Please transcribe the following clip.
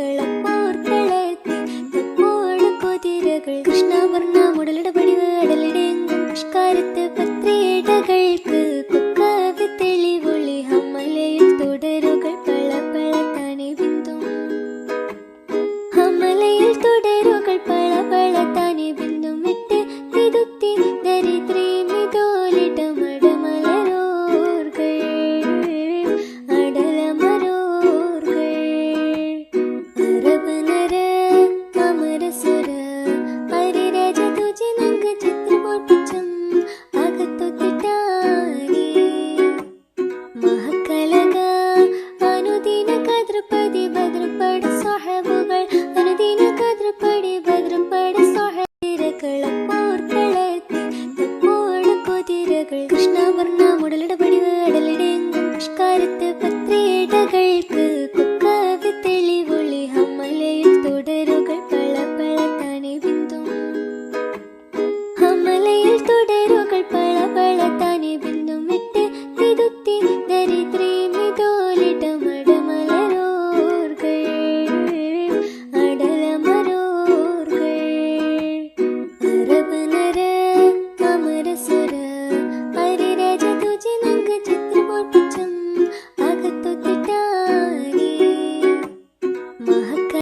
ಮಕ್ಕಳ കതിർപ്പതി ഭദ്രപ്പട സൊഹബുകൾ അനുദിന കതിർപ്പടി ഭദ്രപ്പട സൊഹതിരകളപ്പോർക്കളത്തി തപ്പോട കൃഷ്ണവർണ മുടലിടപടി വേടലിടെങ്കും പുഷ്കാരത്തെ പത്രിയിടകൾ